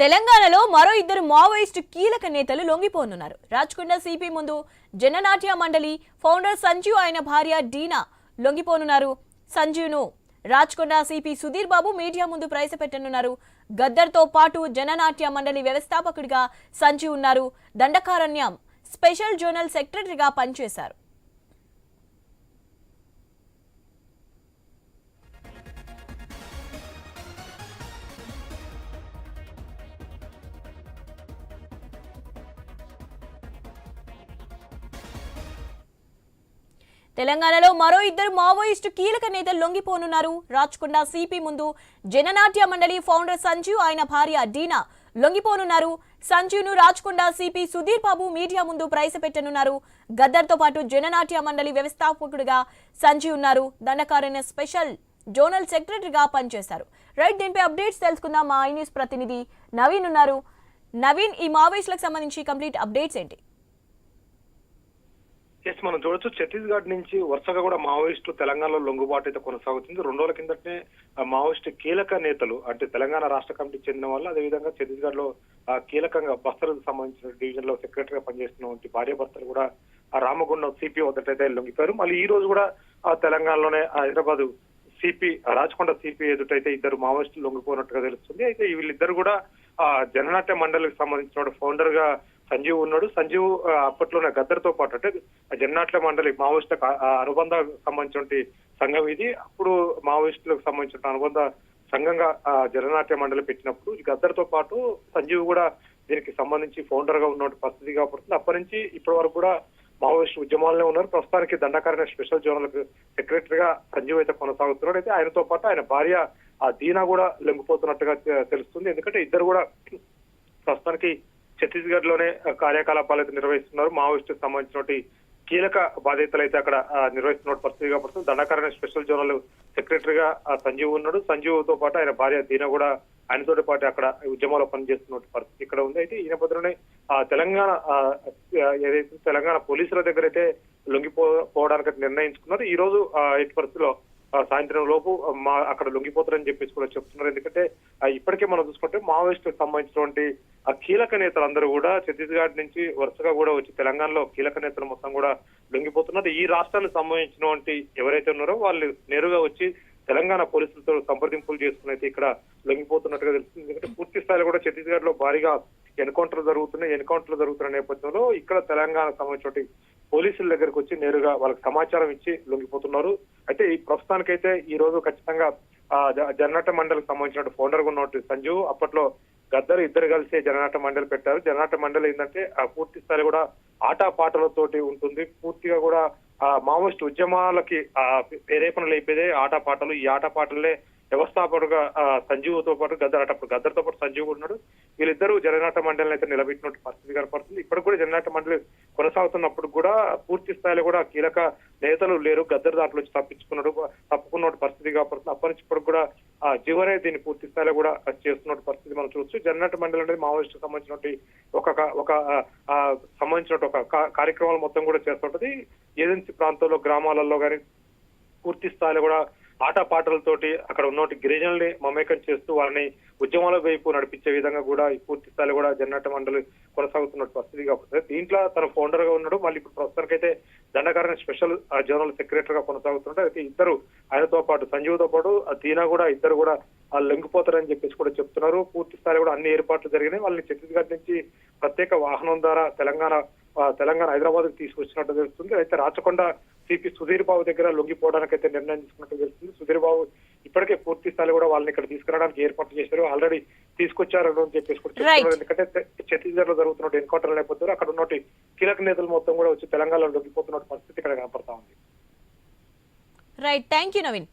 తెలంగాణలో మరో ఇద్దరు మావోయిస్టు కీలక నేతలు లొంగిపోనున్నారు. రాజ్కొండ సిపి ముందు జననాట్య మండలి ఫౌండర్ సంజీవ్ ఆయన భార్య డీనా లొంగిపోనున్నారు. సంజీవ్ను రాజ్కొండ సిపి సుధీర్ బాబు మీడియా ముందు ప్రవేశపెట్టనున్నారు గద్దర్తో పాటు జననాట్య మండలి వ్యవస్థాపకుడిగా సంజీవ్ ఉన్నారు. దండకారణ్యం స్పెషల్ జోనల్ సెక్రటరీగా పనిచేశారు. తెలంగాణలో మరో ఇద్దరు మావోయిస్టు కీలక నేతలు లొంగిపోనున్నారు. రాచకొండ సిపి ముందు జననాట్య మండలి ఫౌండర్ సంజీవ్ ఆయన భార్య డీనా లొంగిపోనున్నారు. సంజీవ్ను రాచకొండ సిపి సుధీర్ బాబు మీడియా ముందు ప్రవేశపెట్టనున్నారు గద్దర్తో పాటు జననాట్య మండలి వ్యవస్థాపకుడిగా సంజీవ్ ఉన్నారు. దండకారణ్య స్పెషల్ జోనల్ సెక్రటరీగా పనిచేశారు. రైట్ దీనిపై అప్డేట్స్ తెలుసుకుందాం. మా ఐ న్యూస్ ప్రతినిధి నవీన్ ఉన్నారు. నవీన్ ఈ మావోయిస్టులకు సంబంధించి కంప్లీట్ అప్డేట్స్ ఏంటి? ఎస్ మనం చూడొచ్చు ఛత్తీస్గఢ్ నుంచి వరుసగా కూడా మావోయిస్టులు తెలంగాణలో లొంగుబాటు అయితే కొనసాగుతుంది. రెండు రోజుల కిందటనే మావోయిస్టు కీలక నేతలు అంటే తెలంగాణ రాష్ట్ర కమిటీకి చెందిన వాళ్ళు అదేవిధంగా ఛత్తీస్గఢ్లో కీలకంగా బస్తర్కు సంబంధించిన డివిజన్లో సెక్రటరీగా పనిచేస్తున్నటువంటి భార్య భర్తలు కూడా ఆ రామగుండం సిపి వద్దటైతే లొంగిపోయారు. మళ్ళీ ఈ రోజు కూడా ఆ తెలంగాణలోనే హైదరాబాద్ సిపి రాచకొండ సిపి ఎదుటైతే ఇద్దరు మావోయిస్టులు లొంగిపోయినట్టుగా తెలుస్తుంది. అయితే వీళ్ళిద్దరు కూడా ఆ జననాట్య మండలికి సంబంధించిన ఫౌండర్గా సంజీవ్ ఉన్నాడు. సంజీవ్ అప్పట్లో అప్పట్లోనే గద్దర్తో పాటు అంటే జన్నాట్ల మండలి మావోయిస్ట్ అనుబంధ సంబంధించిన సంఘం ఇది. అప్పుడు మావోయిస్టులకు సంబంధించిన అనుబంధ సంఘంగా జననాట్య మండలి పెట్టినప్పుడు ఈ గద్దర్తో పాటు సంజీవ్ కూడా దీనికి సంబంధించి ఫౌండర్గా ఉన్న పరిస్థితి కాబట్టి అప్పటి నుంచి ఇప్పటి వరకు కూడా మావోయిస్టు ఉద్యమాలనే ఉన్నారు. ప్రస్తుతానికి దండకారణ స్పెషల్ జోనల్ సెక్రటరీగా సంజీవ్ అయితే కొనసాగుతున్నాడు. అయితే ఆయనతో పాటు ఆయన భార్య ఆ దీనా కూడా లొంగిపోతున్నట్టుగా తెలుస్తుంది. ఎందుకంటే ఇద్దరు కూడా ప్రస్తుతానికి ఛత్తీస్గఢ్లోనే కార్యకలాపాలు అయితే నిర్వహిస్తున్నారు. మావోయిస్టు సంబంధించినటువంటి కీలక బాధ్యతలు అయితే అక్కడ నిర్వహిస్తున్న పరిస్థితి కాబట్టి దండకరణ స్పెషల్ జోనల్ సెక్రటరీగా సంజీవ్ ఉన్నాడు. సంజీవ్తో పాటు ఆయన భార్య దీన కూడా ఆయనతో పాటు అక్కడ ఉద్యమాల్లో పనిచేస్తున్న పరిస్థితి ఇక్కడ ఉంది. అయితే ఈ నేపథ్యంలోనే తెలంగాణ ఏదైతే తెలంగాణ పోలీసుల దగ్గర అయితే లొంగిపో పోవడానికి నిర్ణయించుకున్నారు. ఈ రోజు ఎట్టి పరిస్థితిలో సాయంత్రం లోపు మా అక్కడ లొంగిపోతారని చెప్పేసి కూడా చెప్తున్నారు. ఎందుకంటే ఆ, ఇప్పటికే మనం చూసుకుంటే మావోయిస్టులకు సంబంధించినటువంటి ఆ కీలక నేతలందరూ కూడా ఛత్తీస్గఢ్ నుంచి వరుసగా కూడా వచ్చి తెలంగాణలో కీలక నేతలు మొత్తం కూడా లొంగిపోతున్నారు. ఈ రాష్ట్రానికి సంబంధించినటువంటి ఎవరైతే ఉన్నారో వాళ్ళు నేరుగా వచ్చి తెలంగాణ పోలీసులతో సంప్రదింపులు చేసుకుని అయితే ఇక్కడ లొంగిపోతున్నట్టుగా తెలుస్తుంది. ఎందుకంటే పూర్తి స్థాయిలో కూడా ఛత్తీస్గఢ్లో భారీగా ఎన్కౌంటర్ జరుగుతున్నాయి ఎన్కౌంటర్లు జరుగుతున్న నేపథ్యంలో ఇక్కడ తెలంగాణ సంబంధించిన పోలీసుల దగ్గరకు వచ్చి నేరుగా వాళ్ళకి సమాచారం ఇచ్చి లొంగిపోతున్నారు. అయితే ఈ ప్రస్తుతానికైతే ఈ రోజు ఖచ్చితంగా జ- జననాట మండలికి సంబంధించిన ఫౌండర్ ఉన్నటువంటి సంజు అప్పట్లో గద్దరు ఇద్దరు కలిసి జననాట మండలి పెట్టారు. జననాట మండలి ఏంటంటే ఆ పూర్తి స్థాయి కూడా ఆట పాటలతోటి ఉంటుంది. పూర్తిగా కూడా ఆ మావోయిస్ట్ ఉద్యమాలకి ఆ ప్రేరేపణ లేపేదే ఆట పాటలు ఈ ఆట పాటలే వ్యవస్థాపకుడుగా సంజీవ్తో పాటు గద్దర్ అటప్పుడు గద్దర్తో పాటు సంజీవ్ కూడా ఉన్నాడు. వీళ్ళిద్దరూ జననాట మండలిని అయితే నిలబెట్టినట్టు పరిస్థితి కనపడుతుంది. ఇప్పటికి కూడా జననాట మండలి కొనసాగుతున్నప్పుడు కూడా పూర్తి స్థాయిలో కూడా కీలక నేతలు లేరు. గద్దర్ దాంట్లో నుంచి తప్పించుకున్నాడు తప్పుకున్న పరిస్థితి కనపడుతుంది. అప్పటి నుంచి ఇప్పటికి కూడా ఆ జీవనే దీన్ని పూర్తి స్థాయిలో కూడా చేస్తున్న పరిస్థితి మనం చూడొచ్చు. జననాట మండలి అనేది మావోయిస్టు సంబంధించినటువంటి ఒక ఒక ఆ, సంబంధించిన ఒక కార్యక్రమాలు మొత్తం కూడా చేస్తుంటది. ఏజెన్సీ ప్రాంతాల్లో గ్రామాలలో కానీ పూర్తి స్థాయిలో కూడా ఆట పాటలతోటి అక్కడ ఉన్నటువంటి గిరిజనుల్ని మమేకం చేస్తూ వారిని ఉద్యమాల వైపు నడిపించే విధంగా కూడా ఈ పూర్తి స్థాయిలో కూడా జన్నట మండలి కొనసాగుతున్న పరిస్థితి కాబట్టి దీంట్లో తన ఫౌండర్గా ఉన్నాడు. మళ్ళీ ఇప్పుడు ప్రస్తుతానికైతే దండకారణ స్పెషల్ జనరల్ సెక్రటరీ గా కొనసాగుతుంటారు అయితే ఇద్దరు ఆయనతో పాటు సంజీవ్తో పాటు ఆ దీనా కూడా ఇద్దరు కూడా లొంగిపోతారని చెప్పేసి కూడా చెప్తున్నారు. పూర్తి స్థాయిలో కూడా అన్ని ఏర్పాట్లు జరిగినాయి. వాళ్ళని ఛత్తీస్గఢ్ నుంచి ప్రత్యేక వాహనం ద్వారా తెలంగాణ తెలంగాణ హైదరాబాద్ తీసుకొచ్చినట్టు తెలుస్తుంది. అయితే రాచకొండ సిపి సుధీర్ బాబు దగ్గర లొంగిపోవడానికి అయితే నిర్ణయం తీసుకున్నట్టు తెలుస్తుంది. సుధీర్ బాబు ఇప్పటికే పూర్తి స్థాయిలో కూడా వాళ్ళని ఇక్కడ తీసుకురావడానికి ఏర్పాట్లు చేశారు. ఆల్రెడీ తీసుకొచ్చారు అని చెప్పేసి కూడా చెప్తున్నారు. ఎందుకంటే ఛత్తీస్గఢ్లో జరుగుతున్న ఎన్కౌంటర్ నేపథ్యంలో అక్కడ ఉన్నటువంటి కీలక నేతలు మొత్తం కూడా వచ్చి తెలంగాణలో లొంగిపోతున్న పరిస్థితి ఇక్కడ కనపడతా ఉంది. Right thank you Naveen